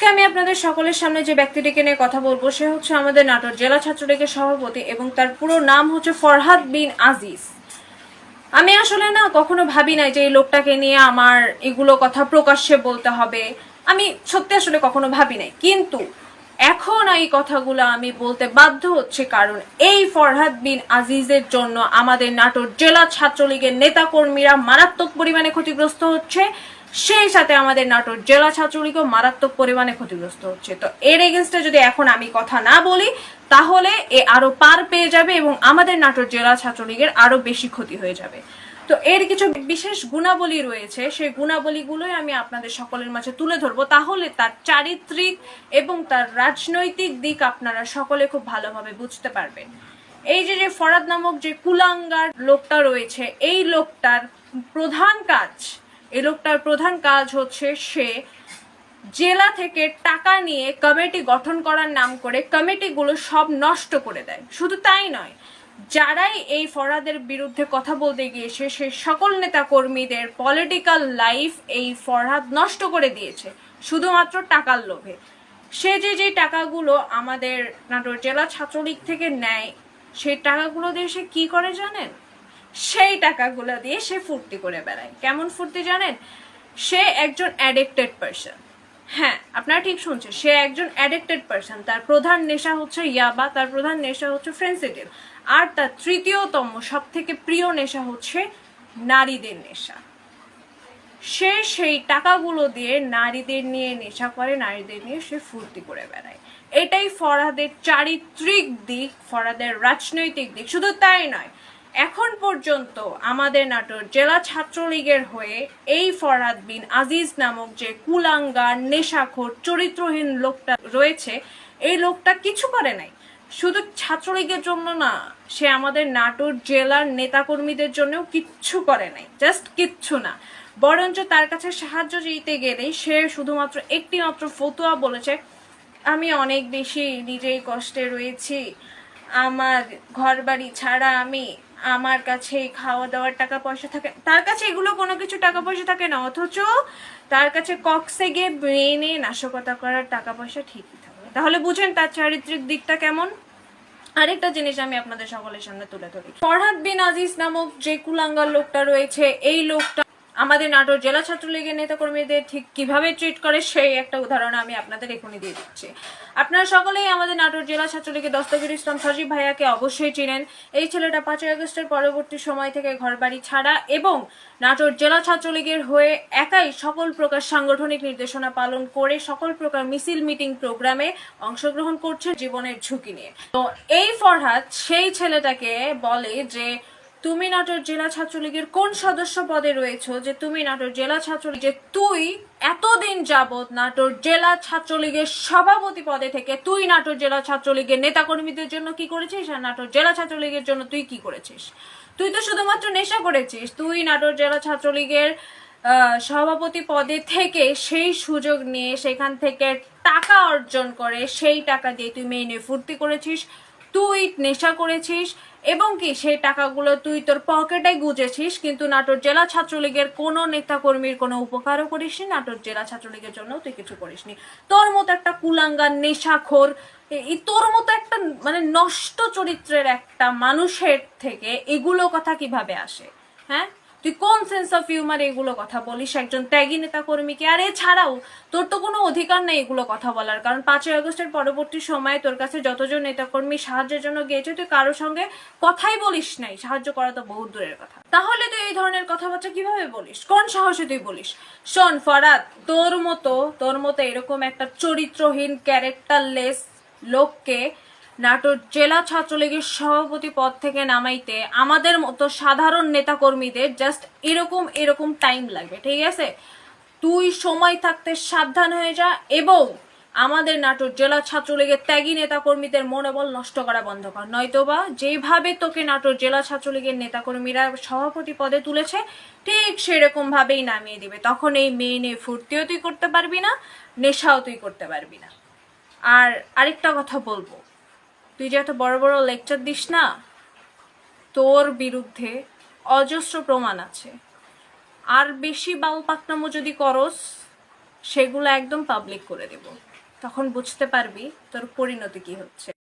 আজকে আমি আপনাদের সকলের সামনে যে ব্যক্তিটিকে নিয়ে কথা বলব, সে হচ্ছে আমাদের নাটোর জেলা ছাত্রলীগের সভাপতি এবং তার পুরো নাম হচ্ছে ফরহাদ বিন আজিজ। আমি আসলে না কখনো ভাবি নাই যে এই লোকটাকে নিয়ে আমার এগুলো কথা প্রকাশ্যে বলতে হবে। আমি সত্যি আসলে কখনো ভাবি নাই। কিন্তু এখন এই কথাগুলো আমি বলতে বাধ্য হচ্ছে, কারণ এই ফরহাদ বিন আজিজের জন্য আমাদের নাটোর জেলা ছাত্রলীগের নেতাকর্মীরা মারাত্মক পরিমাণে ক্ষতিগ্রস্ত হচ্ছে। সেই সাথে আমাদের নাটোর জেলা ছাত্রলীগও মারাত্মক পরিমাণে ক্ষতিগ্রস্ত হচ্ছে। তো এর এগেনস্টে যদি এখন আমি কথা না বলি, তাহলে এ আরও পার পেয়ে যাবে এবং আমাদের নাটোর জেলা ছাত্রলীগের আরও বেশি ক্ষতি হয়ে যাবে। তো এর কিছু বিশেষ গুণাবলী রয়েছে। সেই গুণাবলীগুলোই আমি আপনাদের সকলের মাঝে তুলে ধরবো। তাহলে তার চারিত্রিক এবং তার রাজনৈতিক দিক আপনারা সকলে খুব ভালোভাবে বুঝতে পারবেন। এই যে যে ফরাদ নামক যে কুলাঙ্গার লোকটা রয়েছে, এই লোকটার প্রধান কাজ, এই লোকটার প্রধান কাজ হচ্ছে সে জেলা থেকে টাকা নিয়ে কমিটি গঠন করার নাম করে কমিটিগুলো সব নষ্ট করে দেয়। শুধু তাই নয় যারাই এই ফরাদের বিরুদ্ধে কথা বলতে গিয়েছে, সে সকল নেতা কর্মীদের পলিটিক্যাল লাইফ এই ফরহাদ নষ্ট করে দিয়েছে, শুধুমাত্র টাকার লোভে। সে যে যে টাকাগুলো আমাদের নাটোর জেলা ছাত্রলীগ থেকে নেয়, সেই টাকাগুলো দিয়ে সে কি করে জানেন? সেই টাকাগুলো দিয়ে সে ফুর্তি করে বেড়ায়। কেমন ফুর্তি জানেন? সে একজন অ্যাডিক্টেড পার্সন হ্যাঁ আপনারা ঠিক শুনছেন। সে একজন অ্যাডিক্টেড পার্সন তার প্রধান নেশা হচ্ছে ইয়াবা, তার প্রধান নেশা হচ্ছে ফ্রেন্সিডিল আর তার তৃতীয়তম সব থেকে প্রিয় নেশা হচ্ছে নারীদের নেশা। সে সেই টাকাগুলো দিয়ে নারীদের নিয়ে নেশা করে, নারীদের নিয়ে সে ফুর্তি করে বেড়ায়। এটাই ফরাদের চারিত্রিক দিক ফরাদের রাজনৈতিক দিক। শুধু তাই নয় এখন পর্যন্ত আমাদের নাটোর জেলা ছাত্রলীগের হয়ে এই ফরহাদ বিন আজিজ নামক যে কুলাঙ্গার, নেশাখোর, চরিত্রহীন লোকটা রয়েছে, এই লোকটা কিছু করে নাই। শুধু ছাত্রলীগের জন্য না, সে আমাদের নাটোর জেলার নেতাকর্মীদের জন্যও কিচ্ছু করে নাই। জাস্ট কিচ্ছু না। বরঞ্চ তার কাছে সাহায্য চাইতে গেলে সে শুধুমাত্র একটি মাত্র ফতুয়া বলেছে, আমি অনেক বেশি নিজেই কষ্টে রয়েছি। আমার ঘর বাড়ি ছাড়া আমি আমার কাছে খাওয়া দাওয়ার টাকা পয়সা থাকে। তার কাছে এগুলো কোনো কিছু টাকা পয়সা থাকে না, অথচ তার কাছে কক্সে গিয়ে ব্রেনে নাশকতা করার টাকা পয়সা ঠিকই থাকে। তাহলে বুঝেন তার চারিত্রিক দিকটা কেমন? আরেকটা জিনিস আমি আপনাদের সকলের সামনে তুলে ধরি। ফরহাদ বিন আজিজ নামক যে কুলাঙ্গার লোকটা রয়েছে, এই লোকটা আমাদের নাটোর জেলা ছাত্রলীগের নেতাকর্মীদের ঠিক কীভাবে ট্রিট করে সেই একটা উদাহরণ আমি আপনাদের এখনই দিয়ে দিচ্ছি। আপনারা সকলেই আমাদের নাটোর জেলা ছাত্রলীগের দস্তগীর ইসলাম সজীব ভাইয়াকে অবশ্যই চিনেন। এই ছেলেটা পাঁচই আগস্টের পরবর্তী সময় থেকে ঘরবাড়ি ছাড়া এবং নাটোর জেলা ছাত্রলীগের হয়ে একাই সকল প্রকার সাংগঠনিক নির্দেশনা পালন করে সকল প্রকার মিছিল মিটিং প্রোগ্রামে অংশগ্রহণ করছে জীবনের ঝুঁকি নিয়ে। তো এই ফরহাদ সেই ছেলেটাকে বলে যে তুমি নাটোর জেলা ছাত্রলীগের কোন সদস্য পদে রয়েছো যে তুমি নাটোর জেলা ছাত্রলীগ যে তুই এতদিন যাবৎ নাটোর জেলা ছাত্রলীগের সভাপতি পদে থেকে তুই নাটোর জেলা ছাত্রলীগের নেতাকর্মীদের জন্য কি করেছিস আর নাটোর জেলা ছাত্রলীগের জন্য তুই কি করেছিস? তুই তো শুধুমাত্র নেশা করেছিস। তুই নাটোর জেলা ছাত্রলীগের সভাপতি পদে থেকে সেই সুযোগ নিয়ে সেখান থেকে টাকা অর্জন করে সেই টাকা দিয়ে তুই মেয়ে নিয়ে ফুর্তি করেছিস। তুই নেশা করেছিস। এবং কি সেই টাকাগুলো তুই তোর পকেটে গুজেছিস, কিন্তু নাটোর জেলা ছাত্রলীগের কোনো নেতাকর্মীর কোনো উপকারও করিসনি, নাটোর জেলা ছাত্রলীগের জন্য তুই কিছু করিসনি। তোর মতো একটা কুলাঙ্গার, নেশাখোর তোর মতো একটা মানে নষ্ট চরিত্রের একটা মানুষের থেকে এগুলো কথা কীভাবে আসে হ্যাঁ? তুই কোন সেন্স অফ হিউমার এগুলো কথা বলিস? একজন ত্যাগী নেতা কর্মীকে। আর এছাড়াও, তোর তো কোনো অধিকার নেই এগুলো কথা বলার। কারণ পাঁচই আগস্টের পরবর্তী সময়ে তোর কাছে যতজন নেতাকর্মী সাহায্যের জন্য গিয়েছে, তুই কারোর সঙ্গে কথাই বলিস নাই। সাহায্য করা তো বহু দূরের কথা। তাহলে তুই এই ধরনের কথাবার্তা কীভাবে বলিস? কোন সাহসে তুই বলিস? শোন, ফরাদ, তোর মতো তোর মতো এরকম একটা চরিত্রহীন ক্যারেক্টারলেস লোককে নাটোর জেলা ছাত্রলীগের সভাপতি পদ থেকে নামাইতে আমাদের মতো সাধারণ নেতাকর্মীদের জাস্ট এরকম এরকম টাইম লাগবে ঠিক আছে? তুই সময় থাকতে সাবধান হয়ে যা এবং আমাদের নাটোর জেলা ছাত্রলীগের ত্যাগী নেতাকর্মীদের মনোবল নষ্ট করা বন্ধ কর। নয়তোবা যেভাবে তোকে নাটোর জেলা ছাত্রলীগের নেতাকর্মীরা সভাপতি পদে তুলেছে, ঠিক সেরকম ভাবেই নামিয়ে দিবে। তখন এই মেয়ে নিয়ে ফুর্তিও তুই করতে পারবি না, নেশাও তুই করতে পারবি না। আর আরেকটা কথা বলব তুই যে এত বড় বড় লেকচার দিস না, তোর বিরুদ্ধে অজস্র প্রমাণ আছে। আর বেশি বাল পাকনামো যদি করস, সেগুলো একদম পাবলিক করে দেব। তখন বুঝতে পারবি তোর পরিণতি কি হচ্ছে।